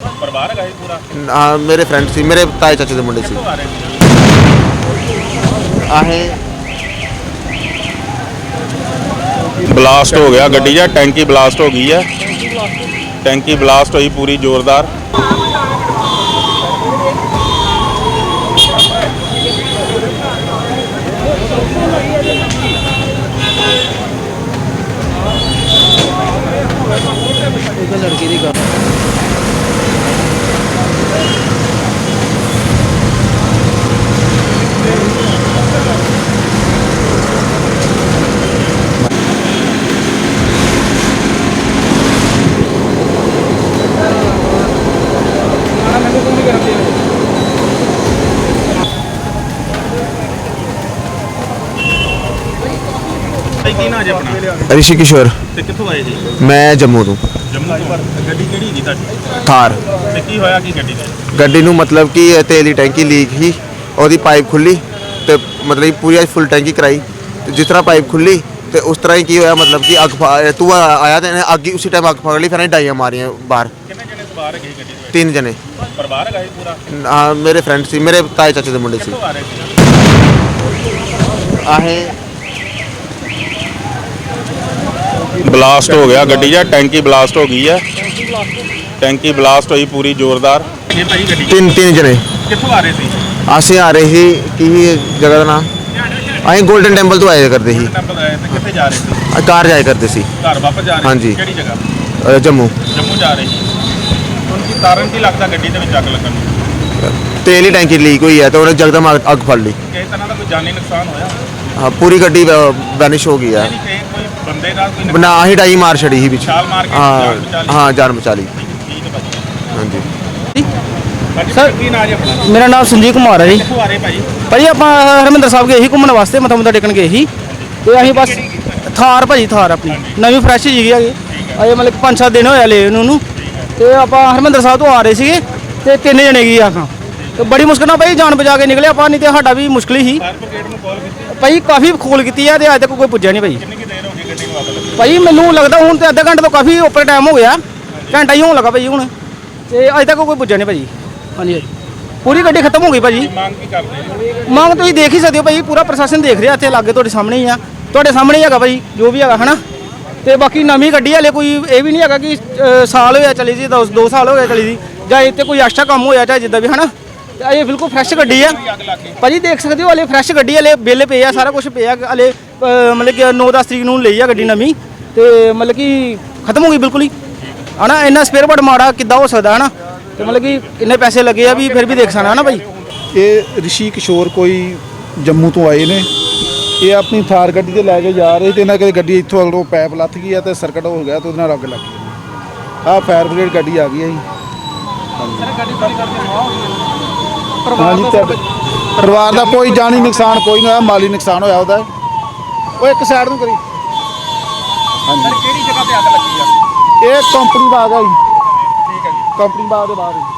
ਪਰਿਵਾਰ ਹੈਗਾ ਇਹ ਪੂਰਾ ਹਾਂ ਮੇਰੇ ਫਰੈਂਡ ਸੀ ਮੇਰੇ ਤਾਏ ਚਾਚੇ ਦੇ ਮੁੰਡੇ ਸੀ ਕਿੱਥੋਂ ਆ ਰਹੇ ਸੀ ਆਹੇ ਬਲਾਸਟ ਹੋ ਗਿਆ ਗੱਡੀ ਜਾਂ ਟੈਂਕੀ ਬਲਾਸਟ ਹੋ ਗਈ ਹੈ ਟੈਂਕੀ ਬਲਾਸਟ ਹੋਈ ਪੂਰੀ ਜ਼ੋਰਦਾਰ ਇੱਕ ਲੜਕੀ ਦੀ ਗੱਲ ਕੀ ਨਾਂ ਜੇ ਆਪਣਾ? ਰਿਸ਼ੀ ਕਿਸ਼ੋਰ। ਤੇ ਕਿੱਥੋਂ ਆਏ ਜੀ? ਮੈਂ ਜੰਮੂ ਤੋਂ। ਜੰਮੂ ਤੋਂ। ਗੱਡੀ ਕਿਹੜੀ ਹੈਗੀ ਤੁਹਾਡੀ? ਥਾਰ। ਤੇ ਕੀ ਹੋਇਆ ਕੀ ਗੱਡੀ ਦੇ? ਗੱਡੀ ਨੂੰ ਮਤਲਬ ਕਿ ਇਹ ਤੇਲ ਦੀ ਟੈਂਕੀ ਲੀਕ ਸੀ ਉਹਦੀ ਪਾਈਪ ਖੁੱਲੀ ਤੇ ਮਤਲਬ ਕਿ ਪੂਰੀ ਫੁੱਲ ਟੈਂਕੀ ਕਰਾਈ। ਤੇ ਜਿਸ ਤਰ੍ਹਾਂ ਪਾਈਪ ਖੁੱਲੀ ਤੇ ਉਸ ਤਰ੍ਹਾਂ ਹੀ ਕੀ ਹੋਇਆ ਮਤਲਬ ਕਿ ਅੱਗ ਫਾ- ਆਇਆ ਤੇ ਇਹਨੇ ਅੱਗ ਹੀ ਉਸੇ ਟਾਈਮ ਅੱਗ ਫੜ ਲਈ ਫਿਰ ਇਹਨੇ ਡਾਈਆਂ ਮਾਰੀਆਂ ਬਾਹਰ। ਗੱਡੀ ਦੇ ਤਿੰਨ ਜਣੇ। ਵਿੱਚ ਪਰਿਵਾਰ ਹੈਗਾ ਇਹ ਪੂਰਾ? ਹਾਂ ਮੇਰੇ ਫਰੈਂਡ ਸੀ ਮੇਰੇ ਤਾਏ ਚਾਚੇ ਦੇ ਮੁੰਡੇ ਸੀ। ਕਿੱਥੋਂ ਆ ਰਹੇ ਸੀ ਆਹੇ। ਬਲਾਸਟ ਹੋ ਗਿਆ ਗੱਡੀ ਜਾਂ ਟੈਂਕੀ ਬਲਾਸਟ ਹੋ ਗਈ ਹੈ। ਟੈਂਕੀ ਬਲਾਸਟ ਹੋਈ ਪੂਰੀ ਜ਼ੋਰਦਾਰ। ਇਹ ਭਾਈ ਗੱਡੀ ਤਿੰਨ ਤਿੰਨ ਜਣੇ। ਕਿੱਥੋਂ ਆ ਰਹੇ ਸੀ? ਅਸੀਂ ਆ ਰਹੇ ਸੀ ਕੀ ਜਗ੍ਹਾ ਦਾ ਨਾਮ? ਅਸੀਂ 골ਡਨ ਟੈਂਪਲ ਤੋਂ ਆਏ ਕਰਦੇ ਸੀ। ਟੈਂਪਲ ਆਏ ਤੇ ਕਿੱਥੇ ਜਾ ਰਹੇ ਸੀ? ਅਸੀਂ ਕਾਰ ਜਾਇਆ ਕਰਦੇ ਸੀ। ਘਰ ਵਾਪਸ ਜਾ ਰਹੇ ਸੀ? ਹਾਂਜੀ। ਕਿਹੜੀ ਜਗ੍ਹਾ? ਅ, ਜੰਮੂ। ਜੰਮੂ ਜਾ ਰਹੇ ਸੀ। ਕਾਰਨ ਕੀ ਲੱਗਦਾ ਗੱਡੀ ਦੇ ਵਿੱਚ ਅੱਗ ਲੱਗਣ ਨੂੰ? ਤੇਲ ਦੀ ਟੈਂਕੀ ਲੀਕ ਹੋਈ ਹੈ ਤੇ ਉਹਨੇ ਜਗਦਮ ਅੱਗ- ਅੱਗ ਫੜ ਲਈ। ਕਿਸੇ ਤਰ੍ਹਾਂ ਦਾ ਕੋਈ ਜਾਨੀ ਨੁਕਸਾਨ ਹੋਇਆ? ਹਾਂ ਪੂਰੀ ਗੱਡੀ ਵੈਨਿਸ਼ ਹੋ ਗਈ ਹੈ। ਨਹੀਂ ਕਿ ਕੋਈ ਬੰਦੇ ਦਾ ਕੋਈ ਨੁਕਸਾਨ ਨਾ ਹੀ ਡਾਈ ਮਾਰ ਛੜੀ ਸੀ ਵਿੱਚ। ਛਾਲ ਮਾਰ ਕੇ ਹਾਂ ਜਾਨ ਬਚਾ ਲਈ। ਹਾਂ ਜਾਨ ਬਚਾ ਲਈ। ਠੀਕ ਹੈ ਭਾਜੀ। ਹਾਂਜੀ। ਸਰ- ਕੀ ਨਾਂ ਜੀ ਆਪਣਾ? ਮੇਰਾ ਨਾਮ ਸੰਜੀਵ ਕੁਮਾਰ ਹੈ ਜੀ। ਕਿੱਥੋਂ ਆ ਰਹੇ ਭਾਜੀ? ਭਾਜੀ ਆਪਾਂ ਹਰਮਿੰਦਰ ਸਾਹਿਬ ਗਏ ਸੀ ਘੁੰਮਣ ਵਾਸਤੇ ਮੱਥਾ ਮੁੱਥਾ ਟੇਕਣ ਗਏ ਸੀ। ਤੇ ਅਸੀਂ ਬਸ ਥਾਰ ਭਾਜੀ ਥਾਰ ਆਪਣੀ। ਨਵੀਂ ਫਰੈਸ਼ ਜੀ ਹੈਗੀ। ਅਜੇ ਮਤਲਬ ਕਿ ਪੰਜ ਸੱਤ ਦਿਨ ਹੋਇਆ ਲੈ ਉਹਨੂੰ ਨੂੰ ਤੇ ਆਪਾਂ ਹਰਮਿੰਦਰ ਸਾਹਿਬ ਤੋਂ ਆ ਰਹੇ ਸੀਗੇ ਤੇ ਤਿੰਨ ਜਣੇ ਗਏ ਆਪਾਂ। ਤੇ ਬੜੀ ਮੁਸ਼ਕਲ ਨਾਲ ਭਾਈ ਜਾਨ ਬਚਾ ਕੇ ਨਿਕਲੇ ਆਪਾਂ ਨਹੀਂ ਤੇ ਸਾਡਾ ਵੀ ਮੁਸ਼ਕਲ ਹੀ। ਭਾਈ ਕਾਫੀ ਖੋਲ ਕੀਤੀ ਹੈ ਤੇ ਅਜੇ ਤੱਕ ਕੋਈ ਪੁੱਜਿਆ ਨਹੀਂ ਭਾਈ। ਭਾਈ ਮੈਨੂੰ ਲੱਗਦਾ ਹੁਣ ਤੇ ਅੱਧਾ ਘੰਟੇ ਤੋਂ ਕਾਫੀ ਉੱਪਰ ਟਾਈਮ ਹੋ ਗਿਆ। ਘੰਟਾ ਹੀ ਹੋਣ ਲੱਗਾ ਭਾਈ ਹੁਣ। ਤੇ ਅਜੇ ਤੱਕ ਕੋਈ ਪੁੱਜਿਆ ਨਹੀਂ ਭਾਜੀ ਹਾਂਜੀ। ਹਾਂਜੀ। ਪੂਰੀ ਗੱਡੀ ਖਤਮ ਹੋ ਗਈ ਭਾਜੀ। ਮੰਗ ਕੀ ਕਰਦੇ ਜੀ ਮੰਗ ਤੁਸੀਂ ਦੇਖ ਹੀ ਸਕਦੇ ਹੋ ਭਾਈ ਪੂਰਾ ਪ੍ਰਸ਼ਾਸਨ ਦੇਖ ਰਿਹਾ ਇੱਥੇ ਲਾਗੇ ਤੁਹਾਡੇ ਸਾਹਮਣੇ ਹੀ ਆ। ਤੁਹਾਡੇ ਸਾਹਮਣੇ ਹੀ ਹੈਗਾ ਭਾਈ ਜੋ ਵੀ ਹੈਗਾ ਹਨਾ? ਤੇ ਬਾਕੀ ਨਵੀਂ ਗੱਡੀ ਹਲੇ ਕੋਈ ਇਹ ਵੀ ਨਹੀਂ ਹੈਗਾ ਕਿ ਅ, ਸਾਲ ਹੋਇਆ ਚਲੀ ਜੀ ਦੋ ਦੋ ਸਾਲ ਹੋ ਗਏ ਚਲੀ ਜੀ ਜਾਂ ਇੱਥੇ ਕੋਈ ਐਕਸਟਰਾ ਕੰਮ ਹੋਇਆ ਚਾਹੇ ਜਿੱਦਾਂ ਵੀ ਹਨਾ? ਤੇ ਇਹ ਬਿਲਕੁਲ ਫਰੈਸ਼ ਗੱਡੀ ਆ। ਅੱਗ ਲੱਗ ਭਾਜੀ ਦੇਖ ਸਕਦੇ ਹੋ ਹਲੇ ਫਰੈਸ਼ ਗੱਡੀ ਹਲੇ ਬਿੱਲ ਪਏ ਆ ਸਾਰਾ ਕੁਝ ਪਿਆ ਹਲੇ ਅ, ਮਤਲਬ ਕਿ 9-10 ਤਰੀਕ ਨੂੰ ਲਈ ਆ ਗੱਡੀ ਨਵੀਂ ਤੇ ਮਤਲਬ ਕਿ ਖਤਮ ਹੋ ਗਈ ਬਿਲਕੁਲ ਹੀ। ਹਨਾ ਇੰਨਾ ਸਪੇਅਰ ਪਾਰਟ ਮਾੜਾ ਕਿੱਦਾਂ ਹੋ ਸਕਦਾ ਹਨਾ? ਤੇ ਮਤਲਬ ਕਿ ਇੰਨੇ ਪੈਸੇ ਲੱਗੇ ਆ ਵੀ ਫਿਰ ਵੀ ਦੇਖ ਸਕਣਾ ਹਨਾ ਭਾਈ? ਇਹ ਰਿਸ਼ੀ ਕਿਸ਼ੋਰ ਕੋਈ ਜੰਮੂ ਤੋਂ ਆਏ ਨੇ। ਇਹ ਆਪਣੀ ਥਾਰ ਗੱਡੀ ਤੇ ਲੈ ਕੇ ਜਾ ਰਹੇ ਤੇ ਇਹਨਾਂ ਕਿਤੇ ਗੱਡੀ ਇੱਥੋਂ ਅਗਲੋਂ ਪੈਪ ਲੱਥ ਗਈ ਆ ਤੇ ਸਰਕਟ ਹੋ ਗਿਆ ਤੇ ਉਹਦੇ ਨਾਲ ਅੱਗ ਲੱਗ ਗਈ। ਆ ਫਾਇਰ ਬ੍ਰਿਗੇਡ ਗੱਡੀ ਆ ਗਈ ਹੈ ਜੀ ਹਾਂਜੀ ਤੇ ਪਰਿਵਾਰ ਦਾ ਕੋਈ ਜਾਨੀ ਨੁਕਸਾਨ ਕੋਈ ਨਹੀਂ ਹੋਇਆ ਮਾਲੀ ਨੁਕਸਾਨ ਹੋਇਆ ਉਹਦਾ। ਉਹ ਇੱਕ ਸਾਈਡ ਨੂੰ ਕਰੀ। ਹਾਂਜੀ। ਕਿਹੜੀ ਜਗ੍ਹਾ ਤੇ ਅੱਗ ਲੱਗੀ ਆ? ਇਹ ਕੰਪਨੀ ਬਾਗ ਆ ਜੀ। ਠੀਕ ਹੈ ਜੀ। ਕੰਪਨੀ ਬਾਗ ਦੇ ਬਾਹਰ ਹੀ।